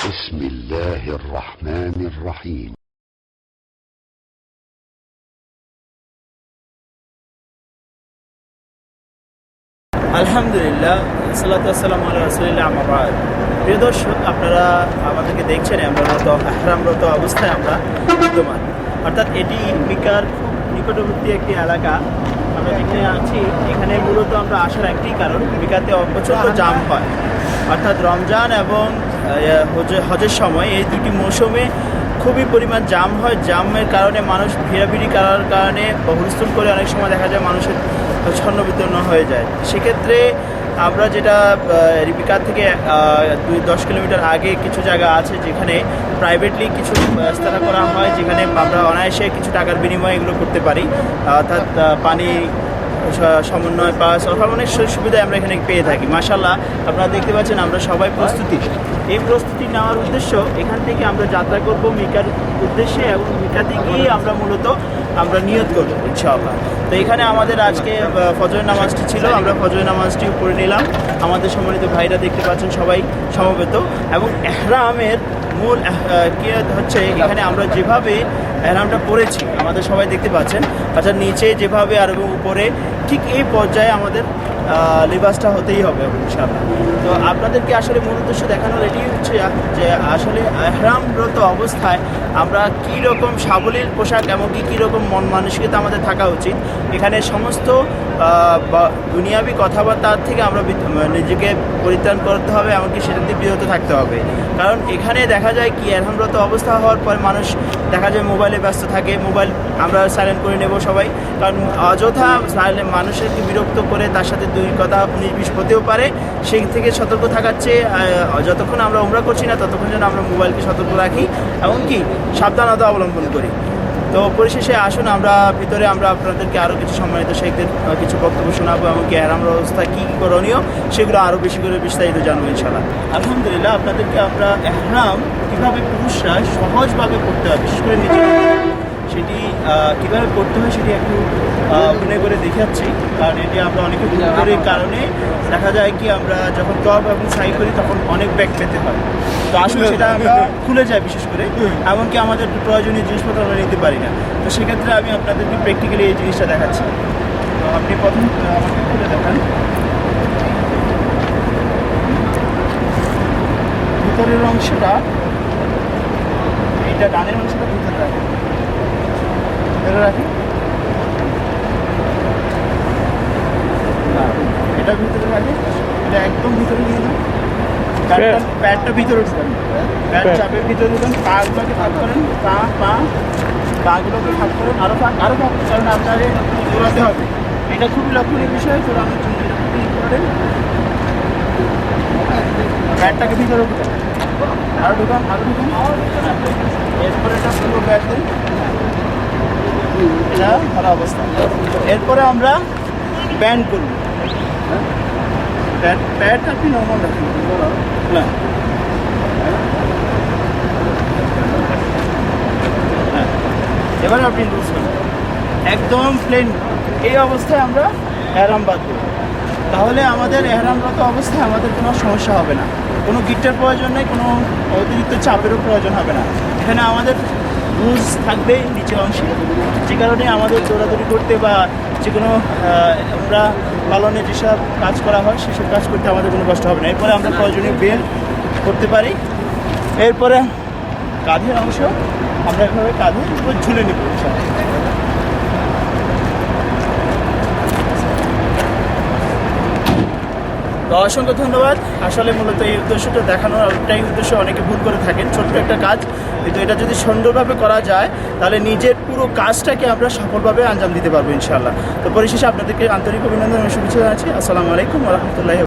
بسم الله الرحمن الرحيم আলহামদুলিল্লাহ সাল্লাতাম আল্লাহ রসুলিল্লাহ আমার প্রিয় দর্শক আপনারা আমাদেরকে দেখছেন আমরা তো আহরামরত অবস্থায় আমরা বিদ্যমান অর্থাৎ এটি মিকার খুব নিকটবর্তী একটি এলাকা আমরা যেখানে আছি এখানে মূলত আমরা আসার একটি কারণ মিকাতে প্রচণ্ড জাম হয় অর্থাৎ রমজান এবং আহ, হজে- হজের সময় এই দুটি মৌসুমে খুবই পরিমাণ জাম হয়। জামের কারণে মানুষ ভিড়াভিড়ি করার কারণে হুলস্থুল করে অনেক সময় দেখা যায় মানুষের ছন্ন বিতন্ন হয়ে যায়। সেক্ষেত্রে আমরা যেটা রিপিকার থেকে দুই, দশ কিলোমিটার আগে কিছু জায়গা আছে যেখানে প্রাইভেটলি কিছু ব্যবস্থা করা হয়, যেখানে আমরা অনায়াসে কিছু টাকার বিনিময়ে এগুলো করতে পারি। অর্থাৎ পানি সমন্বয় পাস সব অনেক সুবিধা আমরা এখানে পেয়ে থাকি। মাসাল্লাহ আপনারা দেখতে পাচ্ছেন আমরা সবাই প্রস্তুতি। এই প্রস্তুতি নেওয়ার উদ্দেশ্য এখান থেকে আমরা যাত্রা করব মিকার উদ্দেশ্যে এবং মিকা থেকেই আমরা মূলত আমরা নিয়ত করব, ইনশাআল্লাহ। তো এখানে আমাদের আজকে ফজর নামাজটি ছিল, আমরা ফজর নামাজটি পড়ে নিলাম। আমাদের সম্মানিত ভাইরা দেখতে পাচ্ছেন সবাই সমবেত। এবং এহরামের মূল আহ, হচ্ছে এখানে আমরা যেভাবে অ্যালার্মটা পড়েছি আমাদের সবাই দেখতে পাচ্ছেন আচ্ছা নিচে যেভাবে আর উপরে ঠিক এই পর্যায়ে আমাদের লিবাসটা হতেই হবে, ইনশাআল্লাহ। তো আপনাদেরকে আসলে মূল উদ্দেশ্য দেখানোর এটি হচ্ছে যে আসলে এহরামরত অবস্থায় আমরা কী রকম সাবলীল পোশাক এমনকি কী রকম মন মানসিকতা আমাদের থাকা উচিত, এখানে সমস্ত দুনিয়াবি কথাবার্তা থেকে আমরা নিজেকে পরিত্রাণ করতে হবে এমনকি সেটা থেকে বিরত থাকতে হবে। কারণ এখানে দেখা যায় কি এরহামরত অবস্থা হওয়ার পর মানুষ দেখা যায় মোবাইলে ব্যস্ত থাকে, মোবাইল আমরা সাইলেন্ট করে নেব সবাই, কারণ অযথা মানুষকে বিরক্ত করে তার সাথে দুই কথা উনিশ বিশ হতেও পারে, সেই থেকে সতর্ক থাকাচ্ছে যতক্ষণ আমরা উমরা করছি না, ততক্ষণ যেন আমরা মোবাইলকে সতর্ক রাখি এমনকি সাবধানতা অবলম্বন করি। তো পরিশেষে আসুন, আমরা ভিতরে আমরা আপনাদেরকে আরও কিছু সম্মানিত শেখদের কিছু বক্তব্য শোনাবো এমনকি এহরাম ব্যবস্থা কী কী করণীয় সেগুলো আরও বেশি করে বিস্তারিত জানব ইনশাল্লাহ আলহামদুলিল্লাহ, আপনাদেরকে আমরা এহরাম কীভাবে পুরুষরা সহজভাবে করতে হবে বিশেষ করে নিজের সেটি কীভাবে করতে হয় সেটি একটু অভিনয় করে দেখাচ্ছি। কারণ এটি আমরা অনেকে ভুল করি কারণে দেখা যায় কি আমরা যখন টপ এবং সাই করি তখন অনেক ব্যাগ পেতে হয়। তো আসলে সেটা আমরা খুলে যায় বিশেষ করে। এমনকি আমাদের প্রয়োজনীয় জিনিসপত্র আমরা নিতে পারি না। তো সেক্ষেত্রে আমি আপনাদেরকে প্র্যাকটিক্যালি এই জিনিসটা দেখাচ্ছি। তো আপনি প্রথম আমাকে খুলে দেখান। ভিতরের অংশটা এইটা ডানের অংশটা ভিতরে রাখেন রাখি। এটা ভিতরে রাখি। এটা একদম ভিতরে নিয়ে যান প্যাডটা ভিতরে ঢুকান। প্যাড চাপের ভিতরে ঢুকান। পাগুলোকে ভাগ করেন। পা পা পাগুলোকে ভাগ করেন। আরও ভাগ আরও ভাগ কারণ আপনাকে দৌড়াতে হবে। এটা খুবই লক্ষণীয় বিষয়। দৌড়ানোর জন্য এটা খুবই ইম্পর্টেন্ট প্যাডটাকে ভিতরে ঢুকান। আরও ঢুকান আরও ঢুকান। এরপরে এটা পুরো ব্যাগ দিন এটা ভালো অবস্থা। এরপরে আমরা ব্যান্ড করব। প্যাড প্যাড আপনি নর্মাল রাখুন না। হ্যাঁ। এবার আপনি লুজ করুন। একদম প্লেন এই অবস্থায় আমরা এহরাম বাঁধব তাহলে আমাদের এহরামরত অবস্থায় আমাদের কোনো সমস্যা হবে না। কোনো গিটার প্রয়োজন নেই, কোনো অতিরিক্ত চাপেরও প্রয়োজন হবে না। এখানে আমাদের রুলস থাকবে নিচের অংশে। যে কারণে আমাদের দৌড়াদৌড়ি করতে বা যে কোনো আমরা পালনে যেসব কাজ করা হয়, সেসব কাজ করতে আমাদের কোনো কষ্ট হবে না। এরপরে আমরা প্রয়োজনীয় বেল করতে পারি। এরপরে কাঁধের অংশ আমরা এভাবে কাঁধে ঝুলে নেব তো অসংখ্য ধন্যবাদ। আসলে মূলত এই উদ্দেশ্যটা দেখানোর একটাই উদ্দেশ্য, অনেকে ভুল করে থাকেন। ছোট্ট একটা কাজ, কিন্তু এটা যদি সুন্দরভাবে করা যায়, তাহলে নিজের পুরো কাজটাকে আমরা সফলভাবে আঞ্জাম দিতে পারব ইনশাল্লাহ তো পরিশেষে আপনাদেরকে আন্তরিক অভিনন্দন এবং শুভেচ্ছা জানাচ্ছি। আসসালামু আলাইকুম রহমতুল্লাহ